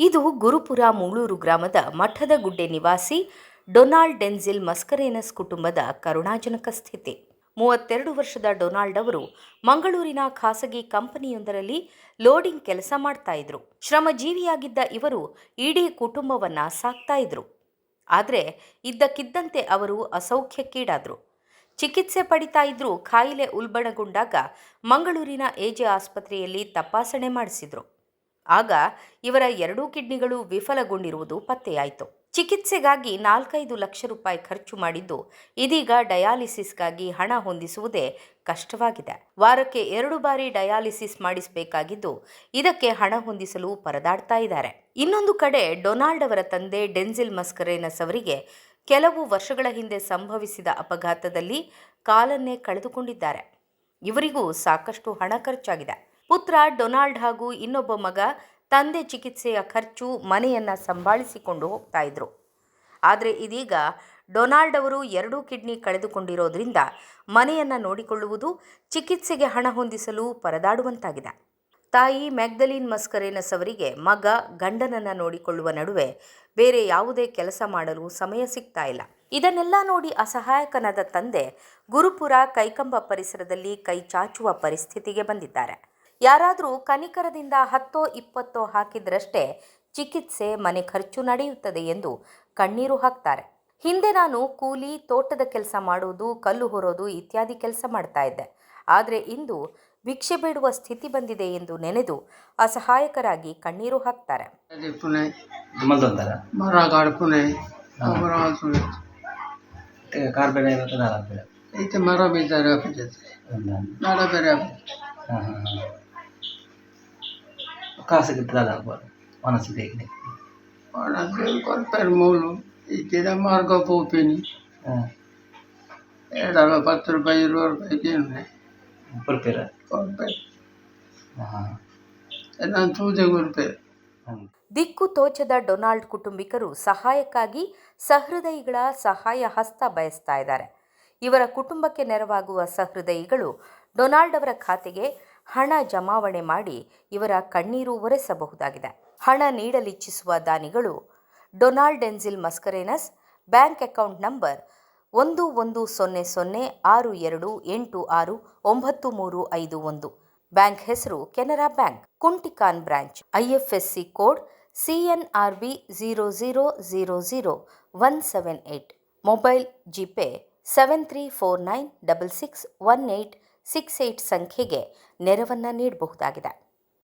ಇದು ಗುರುಪುರ ಮೂಳೂರು ಗ್ರಾಮದ ಮಠದ ಗುಡ್ಡೆ ನಿವಾಸಿ ಡೊನಾಲ್ಡ್ ಡೆನ್ಸಿಲ್ ಮಸ್ಕರೇನಸ್ ಕುಟುಂಬದ ಕರುಣಾಜನಕ ಸ್ಥಿತಿ. ಮೂವತ್ತೆರಡು ವರ್ಷದ ಡೊನಾಲ್ಡ್ ಅವರು ಮಂಗಳೂರಿನ ಖಾಸಗಿ ಕಂಪನಿಯೊಂದರಲ್ಲಿ ಲೋಡಿಂಗ್ ಕೆಲಸ ಮಾಡ್ತಾ ಇದ್ರು. ಶ್ರಮಜೀವಿಯಾಗಿದ್ದ ಇವರು ಇಡೀ ಕುಟುಂಬವನ್ನ ಸಾಕ್ತಾ ಇದ್ರು. ಆದರೆ ಇದ್ದಕ್ಕಿದ್ದಂತೆ ಅವರು ಅಸೌಖ್ಯಕ್ಕೀಡಾದರು. ಚಿಕಿತ್ಸೆ ಪಡಿತಾ ಇದ್ರೂ, ಖಾಯಿಲೆ ಉಲ್ಬಣಗೊಂಡಾಗ ಮಂಗಳೂರಿನ ಎಜೆ ಆಸ್ಪತ್ರೆಯಲ್ಲಿ ತಪಾಸಣೆ ಮಾಡಿಸಿದ್ರು. ಆಗ ಇವರ ಎರಡೂ ಕಿಡ್ನಿಗಳು ವಿಫಲಗೊಂಡಿರುವುದು ಪತ್ತೆಯಾಯಿತು. ಚಿಕಿತ್ಸೆಗಾಗಿ ನಾಲ್ಕೈದು ಲಕ್ಷ ರೂಪಾಯಿ ಖರ್ಚು ಮಾಡಿದ್ದು ಇದೀಗ ಡಯಾಲಿಸಿಸ್ಗಾಗಿ ಹಣ ಹೊಂದಿಸುವುದೇ ಕಷ್ಟವಾಗಿದೆ. ವಾರಕ್ಕೆ ಎರಡು ಬಾರಿ ಡಯಾಲಿಸಿಸ್ ಮಾಡಿಸಬೇಕಾಗಿದ್ದು ಇದಕ್ಕೆ ಹಣ ಹೊಂದಿಸಲು ಪರದಾಡ್ತಾ ಇದ್ದಾರೆ. ಇನ್ನೊಂದು ಕಡೆ ಡೊನಾಲ್ಡ್ ಅವರ ತಂದೆ ಡೆನ್ಸಿಲ್ ಮಸ್ಕರೇನಸ್ ಅವರಿಗೆ ಕೆಲವು ವರ್ಷಗಳ ಹಿಂದೆ ಸಂಭವಿಸಿದ ಅಪಘಾತದಲ್ಲಿ ಕಾಲನ್ನೇ ಕಳೆದುಕೊಂಡಿದ್ದಾರೆ. ಇವರಿಗೂ ಸಾಕಷ್ಟು ಹಣ ಖರ್ಚಾಗಿದೆ. ಪುತ್ರ ಡೊನಾಲ್ಡ್ ಹಾಗೂ ಇನ್ನೊಬ್ಬ ಮಗ ತಂದೆ ಚಿಕಿತ್ಸೆಯ ಖರ್ಚು ಮನೆಯನ್ನು ಸಂಭಾಳಿಸಿಕೊಂಡು ಹೋಗ್ತಾ ಇದ್ರು. ಆದರೆ ಇದೀಗ ಡೊನಾಲ್ಡ್ ಅವರು ಎರಡೂ ಕಿಡ್ನಿ ಕಳೆದುಕೊಂಡಿರೋದ್ರಿಂದ ಮನೆಯನ್ನು ನೋಡಿಕೊಳ್ಳುವುದು, ಚಿಕಿತ್ಸೆಗೆ ಹಣ ಹೊಂದಿಸಲು ಪರದಾಡುವಂತಾಗಿದೆ. ತಾಯಿ ಮ್ಯಾಗ್ದಲೀನ್ ಮಸ್ಕರೇನಸ್ ಅವರಿಗೆ ಮಗ ಗಂಡನನ್ನು ನೋಡಿಕೊಳ್ಳುವ ನಡುವೆ ಬೇರೆ ಯಾವುದೇ ಕೆಲಸ ಮಾಡಲು ಸಮಯ ಸಿಗ್ತಾ ಇಲ್ಲ. ಇದನ್ನೆಲ್ಲ ನೋಡಿ ಅಸಹಾಯಕನಾದ ತಂದೆ ಗುರುಪುರ, ಕೈಕಂಬ ಪರಿಸರದಲ್ಲಿ ಕೈ ಚಾಚುವ ಪರಿಸ್ಥಿತಿಗೆ ಬಂದಿದ್ದಾರೆ. ಯಾರಾದರೂ ಕನಿಕರದಿಂದ ಹತ್ತೋ ಇಪ್ಪತ್ತೋ ಹಾಕಿದ್ರಷ್ಟೇ ಚಿಕಿತ್ಸೆ ಮನೆ ಖರ್ಚು ನಡೆಯುತ್ತದೆ ಎಂದು ಕಣ್ಣೀರು ಹಾಕ್ತಾರೆ. ಹಿಂದೆ ನಾನು ಕೂಲಿ ತೋಟದ ಕೆಲಸ ಮಾಡುವುದು ಕಲ್ಲು ಹೊರೋದು ಇತ್ಯಾದಿ ಕೆಲಸ ಮಾಡ್ತಾ ಇದ್ದೆ. ಆದರೆ ಇಂದು ಭಿಕ್ಷೆ ಬೇಡುವ ಸ್ಥಿತಿ ಬಂದಿದೆ ಎಂದು ನೆನೆದು ಅಸಹಾಯಕರಾಗಿ ಕಣ್ಣೀರು ಹಾಕ್ತಾರೆ. ಕಾಸು ಗಿಟ್ಟದಾದ ಮನಸ್ಸು ಬೇಕಿದೆ ಕೊಡ್ತಾರೆ ಮೂಲು ಇದ್ದಿದ್ದ ಮಾರ್ಗ ಪೋಪಿನಿ ಎರಡು ಪತ್ತು ರೂಪಾಯಿ ಇರುವ ರೂಪಾಯಿ ಕೊಡ್ತೀರ? ಕೊಡ್ತಾರೆ ನಾನು ತೂಜೆ ಕೊಡ್ತೇವೆ ದಿಕ್ಕು ತೋಚದ ಡೊನಾಲ್ಡ್ ಕುಟುಂಬಿಕರು ಸಹಾಯಕ್ಕಾಗಿ ಸಹೃದಯಿಗಳ ಸಹಾಯ ಹಸ್ತ ಬಯಸ್ತಾ ಇದ್ದಾರೆ. ಇವರ ಕುಟುಂಬಕ್ಕೆ ನೆರವಾಗುವ ಸಹೃದಯಿಗಳು ಡೊನಾಲ್ಡ್ ಅವರ ಖಾತೆಗೆ ಹಣ ಜಮಾವಣೆ ಮಾಡಿ ಇವರ ಕಣ್ಣೀರು ಒರೆಸಬಹುದಾಗಿದೆ. ಹಣ ನೀಡಲಿಚ್ಛಿಸುವ ದಾನಿಗಳು Donald Densil Mascarenhas, bank account number ಒಂದು ಒಂದು ಸೊನ್ನೆ ಸೊನ್ನೆ ಆರು ಎರಡು ಎಂಟು ಆರು ಒಂಬತ್ತು ಮೂರು ಐದು ಒಂದು. ಬ್ಯಾಂಕ್ ಹೆಸರು Canara bank. Kuntikan branch. IFSC code C N R B zero zero zero zero one seven eight mobile GPay seven three four nine double six one eight six eight ಸಂಖ್ಯೆಗೆ ನೆರವನ್ನು ನೀಡಬಹುದಾಗಿದೆ.